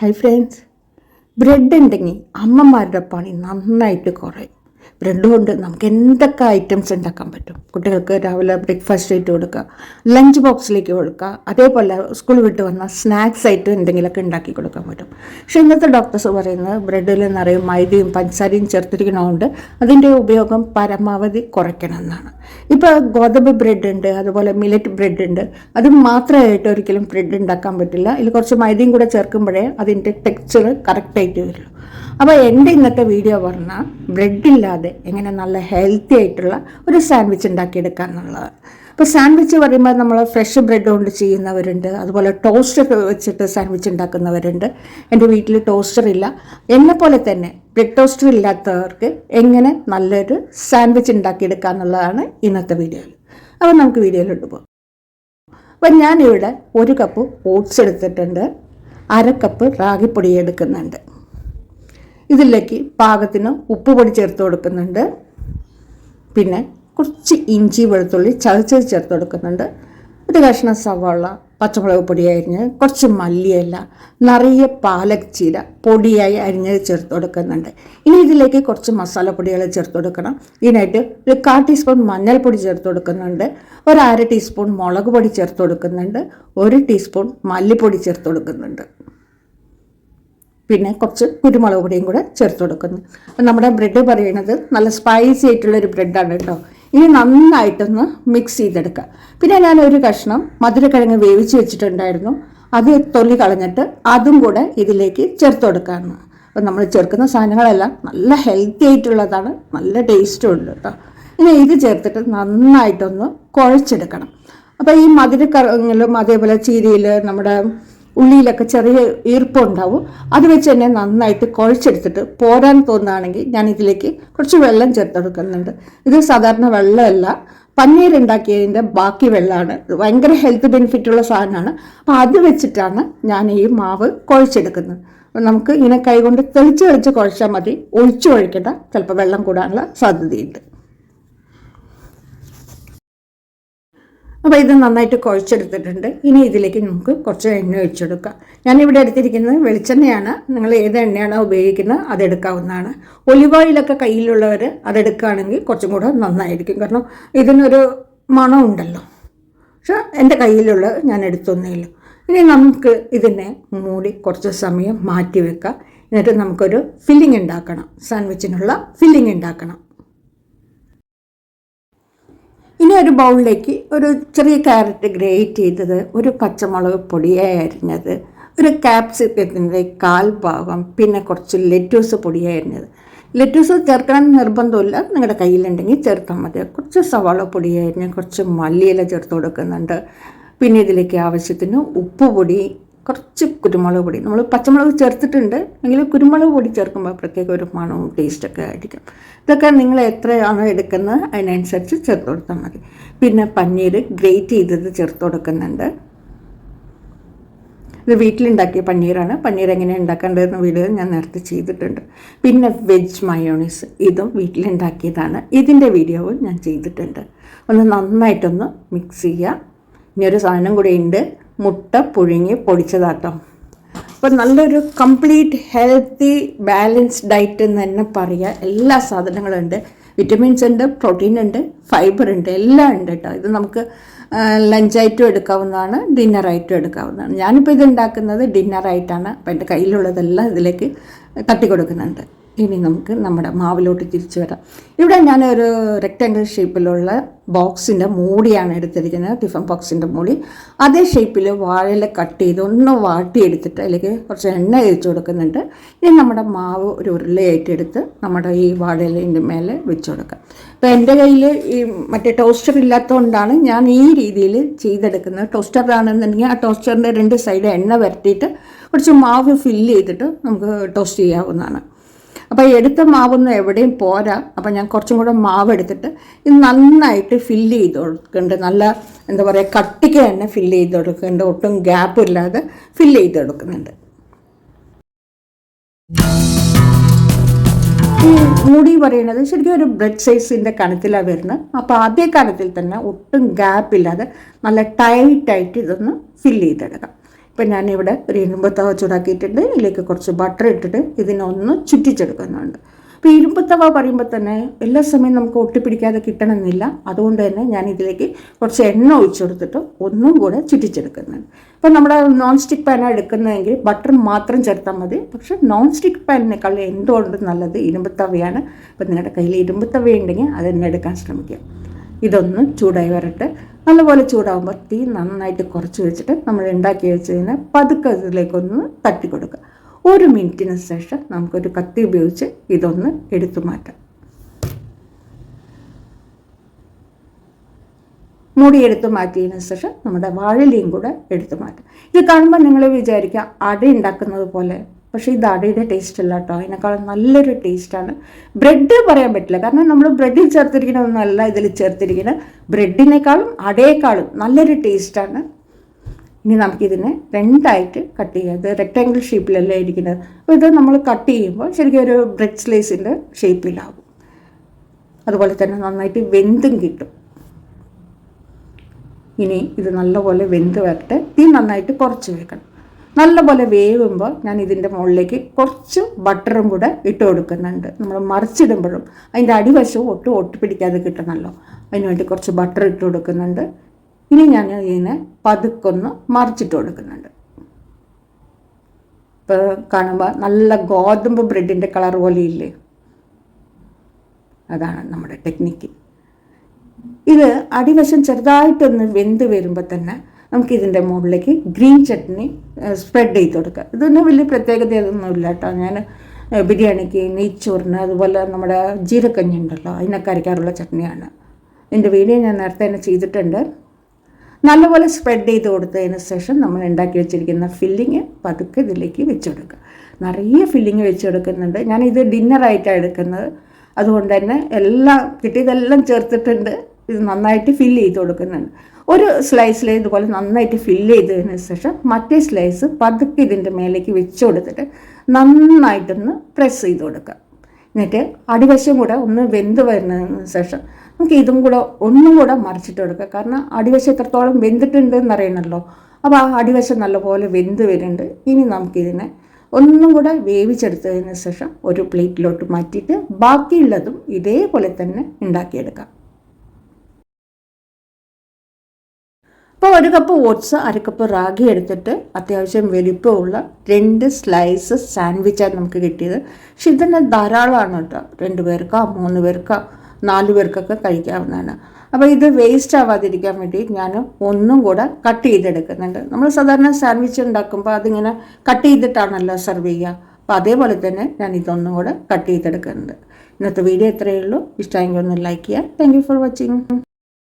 Hi friends bread ഉണ്ടെങ്കിൽ അമ്മമാരുടെ പണി നന്നായിട്ട് കുറയും. ബ്രെഡ് കൊണ്ട് നമുക്ക് എന്തൊക്കെ ഐറ്റംസ് ഉണ്ടാക്കാൻ പറ്റും? കുട്ടികൾക്ക് രാവിലെ ബ്രേക്ക്ഫാസ്റ്റ് ആയിട്ട് കൊടുക്കുക ലഞ്ച് ബോക്സിലേക്ക് കൊടുക്കുക അതേപോലെ സ്കൂൾ വിട്ട് വന്ന സ്നാക്സ് ആയിട്ട് എന്തെങ്കിലുമൊക്കെ ഉണ്ടാക്കി കൊടുക്കാൻ പറ്റും. പക്ഷേ ഇന്നത്തെ ഡോക്ടേഴ്സ് പറയുന്നത് ബ്രെഡിൽ നിറയും മൈദയും പഞ്ചസാരയും ചേർത്തിരിക്കണതുകൊണ്ട് അതിന്റെ ഉപയോഗം പരമാവധി കുറയ്ക്കണം എന്നാണ്. ഇപ്പോൾ ഗോതമ്പ് ബ്രെഡ് ഉണ്ട് അതുപോലെ മില്ലറ്റ് ബ്രെഡ് ഉണ്ട്. അത് മാത്രമായിട്ട് ഒരിക്കലും ബ്രെഡ് ഉണ്ടാക്കാൻ പറ്റില്ല. ഇതിൽ കുറച്ച് മൈദയും കൂടെ ചേർക്കുമ്പോഴേ അതിന്റെ ടെക്സ്ചർ കറക്റ്റായിട്ട് വരുള്ളൂ. അപ്പോൾ എന്റെ ഇന്നത്തെ വീഡിയോ പറഞ്ഞാൽ ബ്രെഡ് ഇല്ലാതെ എങ്ങനെ നല്ല ഹെൽത്തി ആയിട്ടുള്ള ഒരു സാൻഡ്വിച്ച് ഉണ്ടാക്കിയെടുക്കുക എന്നുള്ളത്. അപ്പോൾ സാൻഡ്വിച്ച് പറയുമ്പോൾ നമ്മൾ ഫ്രഷ് ബ്രെഡ് കൊണ്ട് ചെയ്യുന്നവരുണ്ട് അതുപോലെ ടോസ്റ്റർ വെച്ചിട്ട് സാൻഡ്വിച്ച് ഉണ്ടാക്കുന്നവരുണ്ട്. എന്റെ വീട്ടിൽ ടോസ്റ്റർ ഇല്ല. എന്നെ പോലെ തന്നെ ബ്രെഡ് ടോസ്റ്റർ ഇല്ലാത്തവർക്ക് എങ്ങനെ നല്ലൊരു സാൻഡ്വിച്ച് ഉണ്ടാക്കിയെടുക്കുക എന്നുള്ളതാണ് ഇന്നത്തെ വീഡിയോയിൽ അപ്പോൾ നമുക്ക് വീഡിയോയിലോട്ട് പോകാം അപ്പം ഞാനിവിടെ ഒരു കപ്പ് ഓട്സ് എടുത്തിട്ടുണ്ട് അര കപ്പ് റാഗിപ്പൊടി എടുക്കുന്നുണ്ട്. ഇതിലേക്ക് പാകത്തിന് ഉപ്പ് പൊടി ചേർത്ത് കൊടുക്കുന്നുണ്ട്. പിന്നെ കുറച്ച് ഇഞ്ചി വെളുത്തുള്ളി ചതച്ചത് ചേർത്ത് കൊടുക്കുന്നുണ്ട്. ഒരു കഷ്ണം സവാള പച്ചമുളക് പൊടി അരിഞ്ഞ് കുറച്ച് മല്ലിയില നിറയെ പാലക് ചീര പൊടിയായി അരിഞ്ഞത് ചേർത്ത് കൊടുക്കുന്നുണ്ട്. ഇനി ഇതിലേക്ക് കുറച്ച് മസാലപ്പൊടികൾ ചേർത്ത് കൊടുക്കണം. ഇതിനായിട്ട് ഒരു കാ ടീസ്പൂൺ മഞ്ഞൾപ്പൊടി ചേർത്ത് കൊടുക്കുന്നുണ്ട്. ഒരു അര ടീസ്പൂൺ മുളക് പൊടി ചേർത്ത് കൊടുക്കുന്നുണ്ട്. ഒരു ടീസ്പൂൺ മല്ലിപ്പൊടി ചേർത്ത് കൊടുക്കുന്നുണ്ട്. പിന്നെ കുറച്ച് കുരുമുളക് പൊടിയും കൂടെ ചേർത്ത് കൊടുക്കുന്നു. അപ്പം നമ്മുടെ ബ്രെഡ് പറയുന്നത് നല്ല സ്പൈസി ആയിട്ടുള്ളൊരു ബ്രെഡാണ് കേട്ടോ. ഇനി നന്നായിട്ടൊന്ന് മിക്സ് ചെയ്തെടുക്കുക. പിന്നെ ഞാൻ ഒരു കഷ്ണം മധുരക്കിഴങ്ങ് വേവിച്ച് വെച്ചിട്ടുണ്ടായിരുന്നു. അത് തൊലി കളഞ്ഞിട്ട് അതും കൂടെ ഇതിലേക്ക് ചേർത്ത് കൊടുക്കാമെന്ന് അപ്പം നമ്മൾ ചേർക്കുന്ന സാധനങ്ങളെല്ലാം നല്ല ഹെൽത്തി ആയിട്ടുള്ളതാണ്. നല്ല ടേസ്റ്റും ഉണ്ട് കേട്ടോ. ഇനി ഇത് ചേർത്തിട്ട് നന്നായിട്ടൊന്ന് കുഴച്ചെടുക്കണം. അപ്പോൾ ഈ മധുരക്കറങ്ങിലും അതേപോലെ ചീരയിൽ നമ്മുടെ ഉള്ളിയിലൊക്കെ ചെറിയ ഈർപ്പുണ്ടാവും. അത് വെച്ച് തന്നെ നന്നായിട്ട് കുഴച്ചെടുത്തിട്ട് പോരാൻ തോന്നുകയാണെങ്കിൽ ഞാൻ ഇതിലേക്ക് കുറച്ച് വെള്ളം ചേർത്തെടുക്കുന്നുണ്ട്. ഇത് സാധാരണ വെള്ളമല്ല. പനീർ ഉണ്ടാക്കിയതിന്റെ ബാക്കി വെള്ളമാണ്. ഭയങ്കര ഹെൽത്ത് ബെനിഫിറ്റ് ഉള്ള സാധനമാണ്. അപ്പോൾ അത് വെച്ചിട്ടാണ് ഞാൻ ഈ മാവ് കുഴച്ചെടുക്കുന്നത്. നമുക്ക് ഇങ്ങനെ കൈകൊണ്ട് തെളിച്ച് തെളിച്ച് കുഴച്ചാൽ മതി. ഒഴിച്ചു ഒഴിക്കേണ്ട ചിലപ്പോൾ വെള്ളം കൂടാനുള്ള സാധ്യതയുണ്ട്. അപ്പോൾ ഇത് നന്നായിട്ട് കുഴച്ചെടുത്തിട്ടുണ്ട്. ഇനി ഇതിലേക്ക് നമുക്ക് കുറച്ച് എണ്ണ ഒഴിച്ചെടുക്കാം. ഞാനിവിടെ എടുത്തിരിക്കുന്നത് വെളിച്ചെണ്ണയാണ്. നിങ്ങൾ ഏത് എണ്ണയാണോ ഉപയോഗിക്കുന്നത് അതെടുക്കാവുന്നതാണ്. ഒലിവ് ഓയിലൊക്കെ കയ്യിലുള്ളവർ അതെടുക്കുകയാണെങ്കിൽ കുറച്ചും കൂടെ നന്നായിരിക്കും. കാരണം ഇതിനൊരു മണമുണ്ടല്ലോ പക്ഷെ എന്റെ കയ്യിലുള്ളത് ഞാൻ എടുത്തൊന്നേയുള്ളൂ ഇനി നമുക്ക് ഇതിനെ മൂടി കുറച്ച് സമയം മാറ്റി വെക്കാം എന്നിട്ട് നമുക്കൊരു ഫില്ലിംഗ് ഉണ്ടാക്കണം. സാൻഡ്വിച്ചിനുള്ള ഫില്ലിംഗ് ഉണ്ടാക്കണം. ഇനി ഒരു ബൗളിലേക്ക് ഒരു ചെറിയ ക്യാരറ്റ് ഗ്രേറ്റ് ചെയ്തത് ഒരു പച്ചമുളക് പൊടിയായി അരിഞ്ഞത് ഒരു കാപ്സിക്കത്തിന്റെ കാൽ ഭാഗം പിന്നെ കുറച്ച് ലെറ്റൂസ് പൊടിയായി അരിഞ്ഞത്. ലെറ്റൂസ് ചേർക്കണം നിർബന്ധമില്ല. നിങ്ങളുടെ കയ്യിലുണ്ടെങ്കിൽ ചേർത്താൽ മതി. കുറച്ച് സവാള പൊടിയായി അരിഞ്ഞ് കുറച്ച് മല്ലിയില ചേർത്ത് കൊടുക്കുന്നുണ്ട്. പിന്നെ ഇതിലേക്ക് ആവശ്യത്തിന് ഉപ്പ് പൊടി കുറച്ച് കുരുമുളക് പൊടി. നമ്മൾ പച്ചമുളക് ചേർത്തിട്ടുണ്ട്. എങ്കിൽ കുരുമുളക് പൊടി ചേർക്കുമ്പോൾ പ്രത്യേക ഒരു മണവും ടേസ്റ്റൊക്കെ ആയിരിക്കും. ഇതൊക്കെ നിങ്ങൾ എത്രയാണോ എടുക്കുന്നത് അതിനനുസരിച്ച് ചേർത്ത് കൊടുത്താൽ മതി. പിന്നെ പനീർ ഗ്രേറ്റ് ചെയ്തത് ചേർത്ത് കൊടുക്കുന്നുണ്ട്. ഇത് വീട്ടിലുണ്ടാക്കിയ പനീറാണ്. പനീർ എങ്ങനെ ഉണ്ടാക്കേണ്ടതെന്ന് വീഡിയോ ഞാൻ നേരത്തെ ചെയ്തിട്ടുണ്ട്. പിന്നെ വെജ് മയോണീസ് ഇതും വീട്ടിലുണ്ടാക്കിയതാണ്. ഇതിന്റെ വീഡിയോവും ഞാൻ ചെയ്തിട്ടുണ്ട്. ഒന്ന് നന്നായിട്ടൊന്ന് മിക്സ് ചെയ്യുക ഇനി ഒരു സാധനം കൂടി ഉണ്ട്. മുട്ട പുഴുങ്ങി പൊടിച്ചതാട്ടോ. അപ്പോൾ നല്ലൊരു കംപ്ലീറ്റ് ഹെൽത്തി ബാലൻസ്ഡ് ഡയറ്റ് എന്ന് തന്നെ പറയുക എല്ലാ സാധനങ്ങളും ഉണ്ട്. വിറ്റമിൻസ് ഉണ്ട് പ്രോട്ടീൻ ഉണ്ട് ഫൈബർ ഉണ്ട് എല്ലാം ഉണ്ട് കേട്ടോ ഇത് നമുക്ക് ലഞ്ചായിട്ടും എടുക്കാവുന്നതാണ് ഡിന്നറായിട്ടും എടുക്കാവുന്നതാണ്. ഞാനിപ്പോൾ ഇത് ഉണ്ടാക്കുന്നത് ഡിന്നറായിട്ടാണ് അപ്പോൾ എന്റെ കയ്യിലുള്ളതെല്ലാം ഇതിലേക്ക് തട്ടി കൊടുക്കുന്നുണ്ട് ഇനി നമുക്ക് നമ്മുടെ മാവിലോട്ട് തിരിച്ചു വരാം. ഇവിടെ ഞാൻ ഒരു റെക്റ്റാങ്കിൾ ഷേപ്പിലുള്ള ബോക്സിന്റെ മൂടിയാണ് എടുത്തിരിക്കുന്നത്. ടിഫൻ ബോക്സിന്റെ മൂടി. അതേ ഷേപ്പിൽ വാഴയില കട്ട് ചെയ്ത് ഒന്ന് വാട്ടിയെടുത്തിട്ട് അല്ലെങ്കിൽ കുറച്ച് എണ്ണ ഒഴിച്ചു കൊടുക്കുന്നുണ്ട്. ഇനി നമ്മുടെ മാവ് ഒരു ഉരുളയായിട്ട് എടുത്ത് നമ്മുടെ ഈ വാഴയിലിന്റെ മേലെ വെച്ച് കൊടുക്കാം. അപ്പോൾ എന്റെ കയ്യിൽ ഈ മറ്റേ ടോസ്റ്റർ ഇല്ലാത്തതുകൊണ്ടാണ് ഞാൻ ഈ രീതിയിൽ ചെയ്തെടുക്കുന്നത്. ടോസ്റ്റർ ആണെന്നുണ്ടെങ്കിൽ ആ ടോസ്റ്ററിന്റെ രണ്ട് സൈഡ് എണ്ണ വരട്ടിയിട്ട് കുറച്ച് മാവ് ഫില്ല് ചെയ്തിട്ട് നമുക്ക് ടോസ്റ്റ് ചെയ്യാവുന്നതാണ്. അപ്പോൾ എടുത്ത മാവൊന്നും എവിടെയും പോരാ. അപ്പോൾ ഞാൻ കുറച്ചും കൂടെ മാവ് എടുത്തിട്ട് ഇത് നന്നായിട്ട് ഫില്ല് ചെയ്ത് കൊടുക്കുന്നുണ്ട് നല്ല എന്താ പറയുക കട്ടിക്ക് തന്നെ ഫില്ല് ചെയ്ത് കൊടുക്കുന്നുണ്ട് ഒട്ടും ഗ്യാപ്പ് ഇല്ലാതെ ഫില്ല് ചെയ്ത് കൊടുക്കുന്നുണ്ട്. ഈ മുടി പറയുന്നത് ശരിക്കും ഒരു ബ്രെഡ് സൈസിന്റെ കനത്തിലാണ് വരുന്നത് അപ്പോൾ അതേ കാലത്തിൽ തന്നെ ഒട്ടും ഗ്യാപ്പില്ലാതെ നല്ല ടൈറ്റായിട്ട് ഇതൊന്ന് ഫില്ല് ചെയ്തെടുക്കാം. ഇപ്പം ഞാനിവിടെ ഒരു ഇരുമ്പത്തവ ചൂടാക്കിയിട്ടുണ്ട്. ഇതിലേക്ക് കുറച്ച് ബട്ടർ ഇട്ടിട്ട് ഇതിനൊന്ന് ചുറ്റിച്ചെടുക്കുന്നുണ്ട്. അപ്പോൾ ഇരുമ്പത്തവ പറയുമ്പോൾ തന്നെ എല്ലാ സമയം നമുക്ക് ഒട്ടിപ്പിടിക്കാതെ കിട്ടണമെന്നില്ല. അതുകൊണ്ട് തന്നെ ഞാൻ ഇതിലേക്ക് കുറച്ച് എണ്ണ ഒഴിച്ചു കൊടുത്തിട്ട് ഒന്നും കൂടെ ചുറ്റിച്ചെടുക്കുന്നുണ്ട്. ഇപ്പം നമ്മുടെ നോൺ സ്റ്റിക്ക് പാനാണ് എടുക്കുന്നതെങ്കിൽ ബട്ടർ മാത്രം ചേർത്താൽ മതി. പക്ഷെ നോൺ സ്റ്റിക്ക് പാനിനേക്കാൾ എന്തുകൊണ്ട് നല്ലത് ഇരുമ്പത്തവയാണ്? ഇപ്പം നിങ്ങളുടെ കയ്യിൽ ഇരുമ്പത്തവ ഉണ്ടെങ്കിൽ അത് എടുക്കാൻ ശ്രമിക്കുക. ഇതൊന്ന് ചൂടായി വരട്ടെ. നല്ലപോലെ ചൂടാകുമ്പോൾ തീ നന്നായിട്ട് കുറച്ച് വെച്ചിട്ട് നമ്മൾ ഉണ്ടാക്കി വെച്ചതിന് പതുക്കെ അതിലേക്കൊന്ന് തട്ടി കൊടുക്കുക ഒരു മിനിറ്റിന് ശേഷം നമുക്കൊരു കത്തി ഉപയോഗിച്ച് ഇതൊന്ന് എടുത്തു മാറ്റാം. മൂടി എടുത്തു മാറ്റിയതിന് ശേഷം നമ്മുടെ വാഴലിയും കൂടെ എടുത്തു മാറ്റാം. ഇത് കാണുമ്പോൾ നിങ്ങൾ വിചാരിക്കുക അട ഉണ്ടാക്കുന്നത് പോലെ പക്ഷേ ഇത് അടയുടെ ടേസ്റ്റ് അല്ല കേട്ടോ അതിനേക്കാളും നല്ലൊരു ടേസ്റ്റാണ് ബ്രെഡ് പറയാൻ പറ്റില്ല. കാരണം നമ്മൾ ബ്രെഡിൽ ചേർത്തിരിക്കുന്ന ഒന്നല്ല ഇതിൽ ചേർത്തിരിക്കുന്നത് ബ്രെഡിനേക്കാളും അടയേക്കാളും നല്ലൊരു ടേസ്റ്റാണ് ഇനി നമുക്കിതിനെ രണ്ടായിട്ട് കട്ട് ചെയ്യാം. ഇത് റെക്റ്റാങ്കിൾ ഷേപ്പിലല്ലേ ഇരിക്കുന്നത്. അപ്പോൾ ഇത് നമ്മൾ കട്ട് ചെയ്യുമ്പോൾ ശരിക്കും ഒരു ബ്രെഡ് സ്ലൈസിന്റെ ഷേപ്പിലാകും അതുപോലെ തന്നെ നന്നായിട്ട് വെന്തും കിട്ടും. ഇനി ഇത് നല്ലപോലെ വെന്ത് വരട്ടെ. തീ നന്നായിട്ട് കുറച്ച് വെക്കണം. നല്ലപോലെ വേവുമ്പോൾ ഞാൻ ഇതിന്റെ മുകളിലേക്ക് കുറച്ച് ബട്ടറും കൂടെ ഇട്ട് കൊടുക്കുന്നുണ്ട്. നമ്മൾ മറിച്ചിടുമ്പോഴും അതിന്റെ അടിവശവും ഒട്ടും ഒട്ടിപ്പിടിക്കാതെ കിട്ടണമല്ലോ. അതിന് വേണ്ടി കുറച്ച് ബട്ടർ ഇട്ട് കൊടുക്കുന്നുണ്ട്. ഇനി ഞാൻ ഇതിനെ പതുക്കൊന്ന് മറിച്ചിട്ട് കൊടുക്കുന്നുണ്ട്. ഇപ്പോൾ കാണുമ്പോൾ നല്ല ഗോതമ്പ് ബ്രെഡിന്റെ കളർ പോലെ ഇല്ലേ? അതാണ് നമ്മുടെ ടെക്നിക്ക്. ഇത് അടിവശം ചെറുതായിട്ടൊന്ന് വെന്ത് വരുമ്പോൾ തന്നെ നമുക്കിതിന്റെ മുകളിലേക്ക് ഗ്രീൻ ചട്നി സ്പ്രെഡ് ചെയ്ത് കൊടുക്കുക. ഇതൊന്നും വലിയ പ്രത്യേകതയൊന്നുമില്ല കേട്ടോ. ഞാൻ ബിരിയാണിക്ക് നെയ്ച്ചോറിന് അതുപോലെ നമ്മുടെ ജീരക്കഞ്ഞി ഉണ്ടല്ലോ അതിനൊക്കെ അരയ്ക്കാറുള്ള ചട്നിയാണ്. എന്റെ വീഡിയോ ഞാൻ നേരത്തെ തന്നെ ചെയ്തിട്ടുണ്ട്. നല്ലപോലെ സ്പ്രെഡ് ചെയ്ത് കൊടുത്തതിന് ശേഷം നമ്മൾ ഉണ്ടാക്കി വെച്ചിരിക്കുന്ന ഫില്ലിങ് പതുക്കെ ഇതിലേക്ക് വെച്ച് കൊടുക്കുക. നിറയെ ഫില്ലിങ് വെച്ച് കൊടുക്കുന്നുണ്ട്. ഞാനിത് ഡിന്നറായിട്ടാണ് എടുക്കുന്നത്. അതുകൊണ്ട് തന്നെ എല്ലാം കിട്ടിയതെല്ലാം ചേർത്തിട്ടുണ്ട്. ഇത് നന്നായിട്ട് ഫില്ല് ചെയ്ത് കൊടുക്കുന്നുണ്ട്. ഒരു സ്ലൈസിൽ ഇതുപോലെ നന്നായിട്ട് ഫില്ല് ചെയ്തതിന് ശേഷം മറ്റേ സ്ലൈസ് പതുക്കെ ഇതിന്റെ മേലേക്ക് വെച്ച് കൊടുത്തിട്ട് നന്നായിട്ടൊന്ന് പ്രസ് ചെയ്ത് കൊടുക്കുക. എന്നിട്ട് അടിവശം കൂടെ ഒന്ന് വെന്ത് വരുന്നതിന് ശേഷം നമുക്ക് ഇതും കൂടെ ഒന്നും കൂടെ മറിച്ചിട്ട് കൊടുക്കുക. കാരണം അടിവശം എത്രത്തോളം വെന്തിട്ടുണ്ട് എന്നറിയണമല്ലോ. അപ്പോൾ ആ അടിവശം നല്ലപോലെ വെന്ത് വരുന്നുണ്ട്. ഇനി നമുക്കിതിനെ ഒന്നും കൂടെ വേവിച്ചെടുത്തതിന് ശേഷം ഒരു പ്ലേറ്റിലോട്ട് മാറ്റിയിട്ട് ബാക്കിയുള്ളതും ഇതേപോലെ തന്നെ ഉണ്ടാക്കിയെടുക്കാം. അപ്പോൾ ഒരു കപ്പ് ഓട്സ് അര കപ്പ് റാഗി എടുത്തിട്ട് അത്യാവശ്യം വലിപ്പമുള്ള രണ്ട് സ്ലൈസ് സാൻഡ്വിച്ചാണ് നമുക്ക് കിട്ടിയത്. പക്ഷെ ഇതന്നെ ധാരാളമാണ് കേട്ടോ. രണ്ട് പേർക്കോ മൂന്ന് പേർക്കോ നാല് പേർക്കൊക്കെ കഴിക്കാവുന്നതാണ്. അപ്പോൾ ഇത് വേസ്റ്റ് ആവാതിരിക്കാൻ വേണ്ടി ഞാൻ ഒന്നും കൂടെ കട്ട് ചെയ്തെടുക്കുന്നുണ്ട്. നമ്മൾ സാധാരണ സാൻഡ്വിച്ച് ഉണ്ടാക്കുമ്പോൾ അതിങ്ങനെ കട്ട് ചെയ്തിട്ടാണല്ലോ സെർവ് ചെയ്യുക. അപ്പോൾ അതേപോലെ തന്നെ ഞാൻ ഇതൊന്നും കൂടെ കട്ട് ചെയ്തെടുക്കുന്നുണ്ട്. ഇന്നത്തെ വീഡിയോ ഇത്രയേ ഉള്ളൂ. ഇഷ്ടമെങ്കിൽ ഒന്ന് ലൈക്ക് ചെയ്യുക. Thank for watching